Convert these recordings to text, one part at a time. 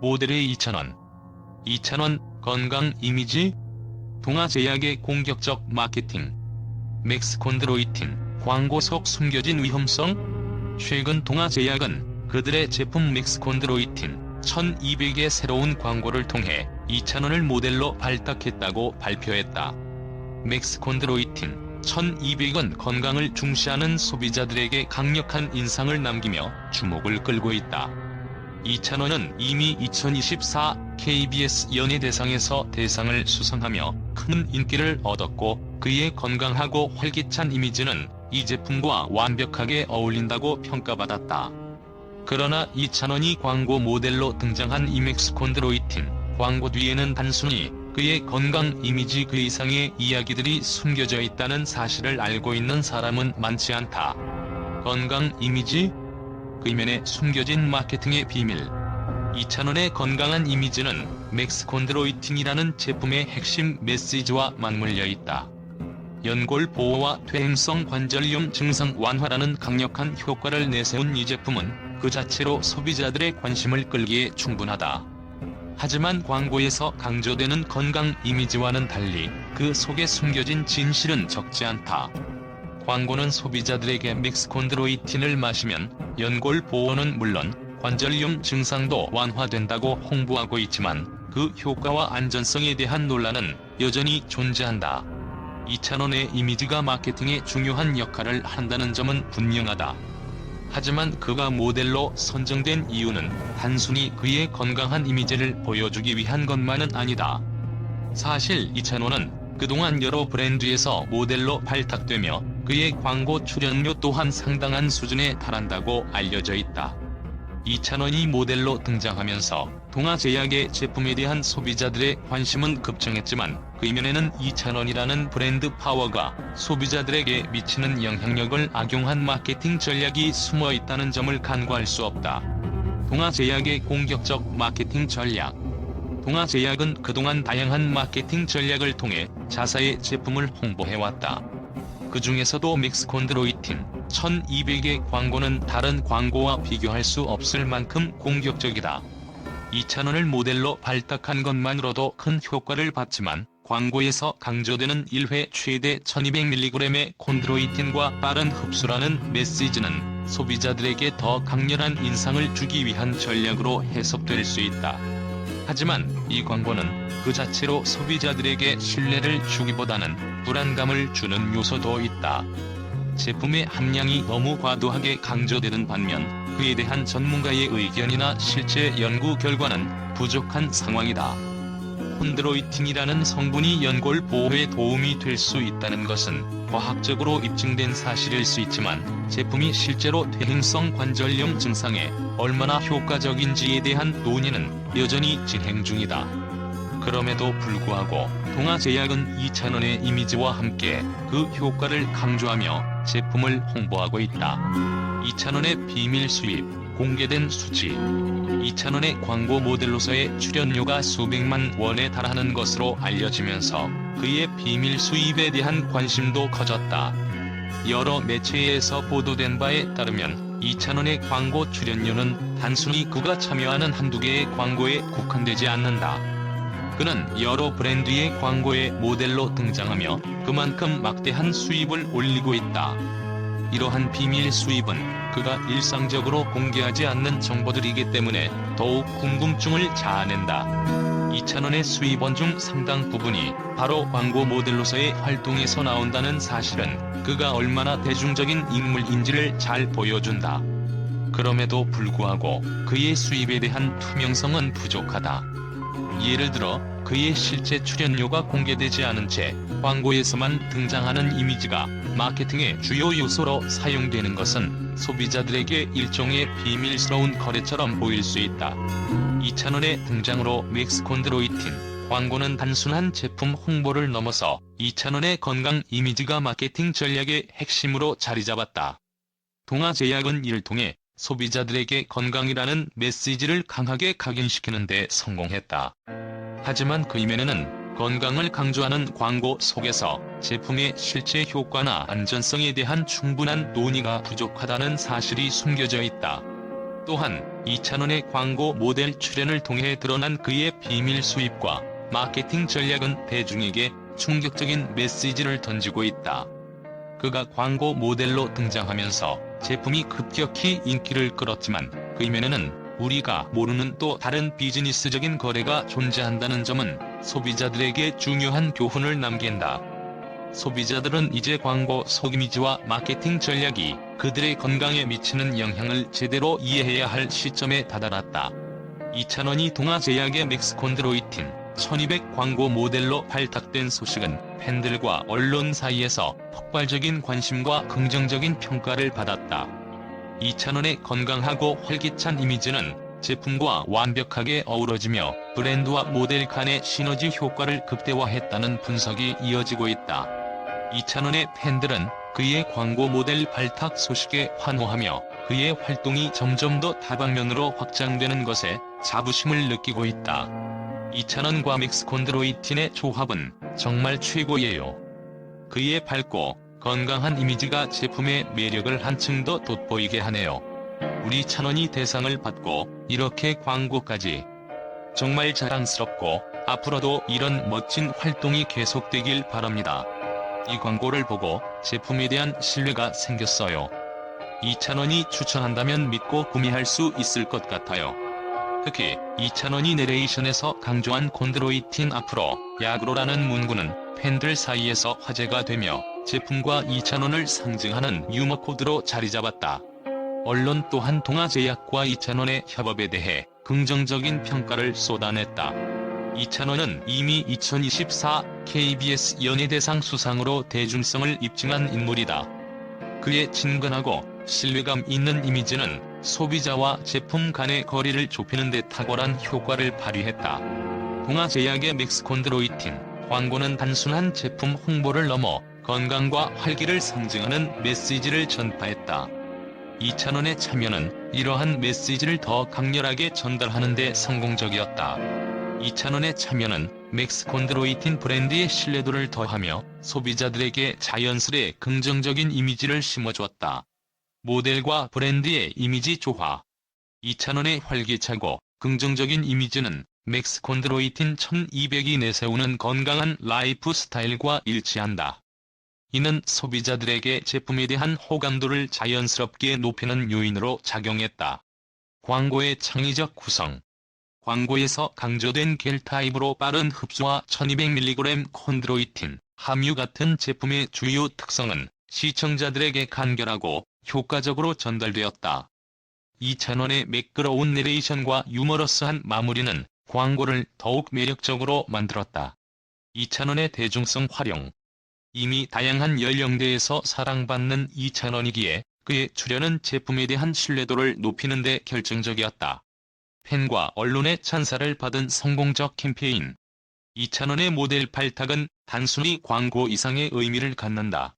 모델의 2,000원. 2,000원 건강 이미지? 동아제약의 공격적 마케팅. 맥스콘드로이틴 광고 속 숨겨진 위험성? 최근 동아제약은 그들의 제품 맥스콘드로이틴 1200의 새로운 광고를 통해 2,000원을 모델로 발탁했다고 발표했다. 맥스콘드로이틴 1200은 건강을 중시하는 소비자들에게 강력한 인상을 남기며 주목을 끌고 있다. 2000원은 이미 2024 KBS 연예대상에서 대상을 수상하며 큰 인기를 얻었고 그의 건강하고 활기찬 이미지는 이 제품과 완벽하게 어울린다고 평가받았다. 그러나 2000원이 광고 모델로 등장한 이맥스 콘드로이틴 광고 뒤에는 단순히 그의 건강 이미지 그 이상의 이야기들이 숨겨져 있다는 사실을 알고 있는 사람은 많지 않다. 건강 이미지? 그 이면에 숨겨진 마케팅의 비밀. 2,000원의 건강한 이미지는 맥스콘드로이틴이라는 제품의 핵심 메시지와 맞물려 있다. 연골 보호와 퇴행성 관절염 증상 완화라는 강력한 효과를 내세운 이 제품은 그 자체로 소비자들의 관심을 끌기에 충분하다. 하지만 광고에서 강조되는 건강 이미지와는 달리 그 속에 숨겨진 진실은 적지 않다. 광고는 소비자들에게 맥스콘드로이틴을 마시면 연골 보호는 물론 관절염 증상도 완화된다고 홍보하고 있지만 그 효과와 안전성에 대한 논란은 여전히 존재한다. 2,000원의 이미지가 마케팅에 중요한 역할을 한다는 점은 분명하다. 하지만 그가 모델로 선정된 이유는 단순히 그의 건강한 이미지를 보여주기 위한 것만은 아니다. 사실 2,000원은 그동안 여러 브랜드에서 모델로 발탁되며 그의 광고 출연료 또한 상당한 수준에 달한다고 알려져 있다. 2,000원이 모델로 등장하면서 동아제약의 제품에 대한 소비자들의 관심은 급증했지만 그 이면에는 2,000원이라는 브랜드 파워가 소비자들에게 미치는 영향력을 악용한 마케팅 전략이 숨어 있다는 점을 간과할 수 없다. 동아제약의 공격적 마케팅 전략 동아제약은 그동안 다양한 마케팅 전략을 통해 자사의 제품을 홍보해왔다. 그 중에서도 믹스콘드로이틴 1200의 광고는 다른 광고와 비교할 수 없을 만큼 공격적이다. 2,000원을 모델로 발탁한 것만으로도 큰 효과를 봤지만 광고에서 강조되는 1회 최대 1200mg의 콘드로이틴과 빠른 흡수라는 메시지는 소비자들에게 더 강렬한 인상을 주기 위한 전략으로 해석될 수 있다. 하지만 이 광고는 그 자체로 소비자들에게 신뢰를 주기보다는 불안감을 주는 요소도 있다. 제품의 함량이 너무 과도하게 강조되는 반면 그에 대한 전문가의 의견이나 실제 연구 결과는 부족한 상황이다. 콘드로이틴이라는 성분이 연골 보호에 도움이 될 수 있다는 것은 과학적으로 입증된 사실일 수 있지만 제품이 실제로 퇴행성 관절염 증상에 얼마나 효과적인지에 대한 논의는 여전히 진행 중이다. 그럼에도 불구하고 동아제약은 2,000원의 이미지와 함께 그 효과를 강조하며 제품을 홍보하고 있다. 2,000원의 비밀 수입, 공개된 수치 2,000원의 광고 모델로서의 출연료가 수백만 원에 달하는 것으로 알려지면서 그의 비밀 수입에 대한 관심도 커졌다. 여러 매체에서 보도된 바에 따르면 2,000원의 광고 출연료는 단순히 그가 참여하는 한두 개의 광고에 국한되지 않는다. 그는 여러 브랜드의 광고에 모델로 등장하며 그만큼 막대한 수입을 올리고 있다. 이러한 비밀 수입은 그가 일상적으로 공개하지 않는 정보들이기 때문에 더욱 궁금증을 자아낸다. 2,000원의 수입원 중 상당 부분이 바로 광고 모델로서의 활동에서 나온다는 사실은 그가 얼마나 대중적인 인물인지를 잘 보여준다. 그럼에도 불구하고 그의 수입에 대한 투명성은 부족하다. 예를 들어 그의 실제 출연료가 공개되지 않은 채 광고에서만 등장하는 이미지가 마케팅의 주요 요소로 사용되는 것은 소비자들에게 일종의 비밀스러운 거래처럼 보일 수 있다. 2,000원의 등장으로 맥스콘드로이틴 광고는 단순한 제품 홍보를 넘어서 2,000원의 건강 이미지가 마케팅 전략의 핵심으로 자리 잡았다. 동아제약은 이를 통해 소비자들에게 건강이라는 메시지를 강하게 각인시키는 데 성공했다. 하지만 그 이면에는 건강을 강조하는 광고 속에서 제품의 실제 효과나 안전성에 대한 충분한 논의가 부족하다는 사실이 숨겨져 있다. 또한 이찬원의 광고 모델 출연을 통해 드러난 그의 비밀 수입과 마케팅 전략은 대중에게 충격적인 메시지를 던지고 있다. 그가 광고 모델로 등장하면서 제품이 급격히 인기를 끌었지만 그 이면에는 우리가 모르는 또 다른 비즈니스적인 거래가 존재한다는 점은 소비자들에게 중요한 교훈을 남긴다. 소비자들은 이제 광고 속이미지와 마케팅 전략이 그들의 건강에 미치는 영향을 제대로 이해해야 할 시점에 다다랐다. 이찬원이 동아제약의 맥스콘드로이틴 1200 광고 모델로 발탁된 소식은 팬들과 언론 사이에서 폭발적인 관심과 긍정적인 평가를 받았다. 이찬원의 건강하고 활기찬 이미지는 제품과 완벽하게 어우러지며 브랜드와 모델 간의 시너지 효과를 극대화했다는 분석이 이어지고 있다. 이찬원의 팬들은 그의 광고 모델 발탁 소식에 환호하며 그의 활동이 점점 더 다방면으로 확장되는 것에 자부심을 느끼고 있다. 이찬원과 맥스콘드로이틴의 조합은 정말 최고예요. 그의 밝고 건강한 이미지가 제품의 매력을 한층 더 돋보이게 하네요. 우리 찬원이 대상을 받고 이렇게 광고까지 정말 자랑스럽고 앞으로도 이런 멋진 활동이 계속되길 바랍니다. 이 광고를 보고 제품에 대한 신뢰가 생겼어요. 이찬원이 추천한다면 믿고 구매할 수 있을 것 같아요. 특히 이찬원이 내레이션에서 강조한 콘드로이틴 앞으로 약으로라는 문구는 팬들 사이에서 화제가 되며 제품과 이찬원을 상징하는 유머 코드로 자리 잡았다. 언론 또한 동아제약과 이찬원의 협업에 대해 긍정적인 평가를 쏟아냈다. 이찬원은 이미 2024 KBS 연예대상 수상으로 대중성을 입증한 인물이다. 그의 친근하고 신뢰감 있는 이미지는 소비자와 제품 간의 거리를 좁히는 데 탁월한 효과를 발휘했다. 동아제약의 맥스콘드로이틴 광고는 단순한 제품 홍보를 넘어 건강과 활기를 상징하는 메시지를 전파했다. 이찬원의 참여는 이러한 메시지를 더 강렬하게 전달하는 데 성공적이었다. 이찬원의 참여는 맥스콘드로이틴 브랜드의 신뢰도를 더하며 소비자들에게 자연스레 긍정적인 이미지를 심어주었다. 모델과 브랜드의 이미지 조화 이찬원의 활기차고 긍정적인 이미지는 맥스 콘드로이틴 1200이 내세우는 건강한 라이프 스타일과 일치한다. 이는 소비자들에게 제품에 대한 호감도를 자연스럽게 높이는 요인으로 작용했다. 광고의 창의적 구성 광고에서 강조된 겔 타입으로 빠른 흡수와 1200mg 콘드로이틴, 함유 같은 제품의 주요 특성은 시청자들에게 간결하고 효과적으로 전달되었다. 이찬원의 매끄러운 내레이션과 유머러스한 마무리는 광고를 더욱 매력적으로 만들었다. 이찬원의 대중성 활용 이미 다양한 연령대에서 사랑받는 이찬원이기에 그의 출연은 제품에 대한 신뢰도를 높이는 데 결정적이었다. 팬과 언론의 찬사를 받은 성공적 캠페인. 이찬원의 모델 발탁은 단순히 광고 이상의 의미를 갖는다.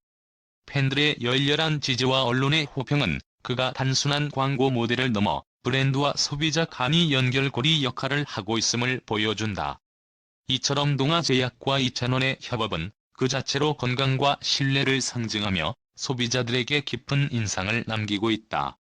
팬들의 열렬한 지지와 언론의 호평은 그가 단순한 광고 모델을 넘어 브랜드와 소비자 간이 연결고리 역할을 하고 있음을 보여준다. 이처럼 동아제약과 이찬원의 협업은 그 자체로 건강과 신뢰를 상징하며 소비자들에게 깊은 인상을 남기고 있다.